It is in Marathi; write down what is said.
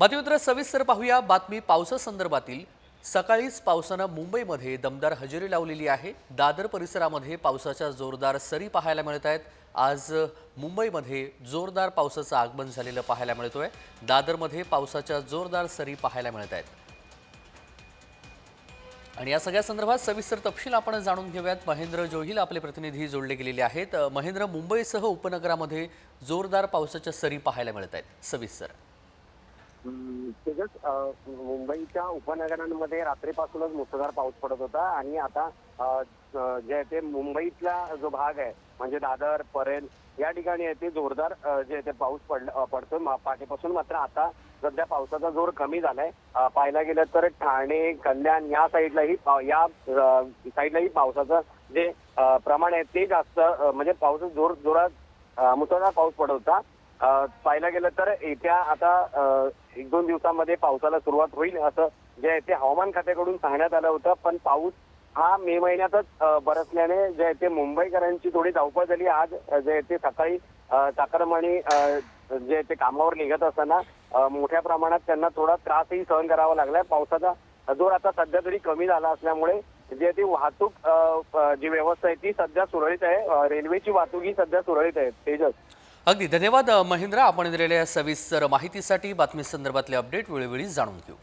बातमीपत्र सविस्तर पाहूया. बातमी पावसासंदर्भातील सकाळीच पावसानं मुंबईमध्ये दमदार हजेरी लावलेली आहे. दादर परिसरामध्ये पावसाच्या जोरदार सरी पाहायला मिळत आहेत. आज मुंबईमध्ये जोरदार पावसाचं आगमन झालेलं पाहायला मिळतो आहे दादरमध्ये पावसाच्या जोरदार सरी पाहायला मिळत आहेत. आणि या सगळ्या संदर्भात सविस्तर तपशील आपण जाणून घेऊयात. महेंद्र जोहिल आपले प्रतिनिधी जोडले गेलेले आहेत. महेंद्र मुंबईसह उपनगरामध्ये जोरदार पावसाच्या सरी पाहायला मिळत आहेत. सविस्तर. तेजस मुंबईच्या उपनगरांमध्ये रात्रीपासूनच मुसळधार पाऊस पडत होता आणि आता जे आहे ते मुंबईतला जो भाग आहे म्हणजे दादर परेल या ठिकाणी आहे ते जोरदार जे आहे ते पाऊस पड पडतो पाठीपासून मात्र आता सध्या पावसाचा जोर कमी झालाय. पाहायला गेलं तर ठाणे कल्याण या साईडलाही या साईडलाही पावसाचं जे प्रमाण आहे ते जास्त म्हणजे पावसाचा जोर जोरात मुसळधार पाऊस पडत होता. पाहायला गेलं तर येत्या आता एक दोन दिवसामध्ये पावसाला सुरुवात होईल असं जे आहे ते हवामान खात्याकडून सांगण्यात आलं होतं. पण पाऊस हा मे महिन्यातच बरसल्याने जे आहे ते मुंबईकरांची थोडी धावपळ झाली. आज जे आहे ते सकाळी अ, जे ते कामावर निघत असताना मोठ्या प्रमाणात त्यांना थोडा त्रासही सहन करावा लागलाय. पावसाचा जोर आता सध्या तरी कमी झाला असल्यामुळे जे ती वाहतूक जी व्यवस्था आहे ती सध्या सुरळीत आहे. रेल्वेची वाहतूक ही सध्या सुरळीत आहे. तेजस. अगदी धन्यवाद अ, महेंद्र. आपण दिलेल्या सविस्तर माहितीसाठी बातमी संदर्भातले अपडेट वेळोवेळी जाणून घेऊ.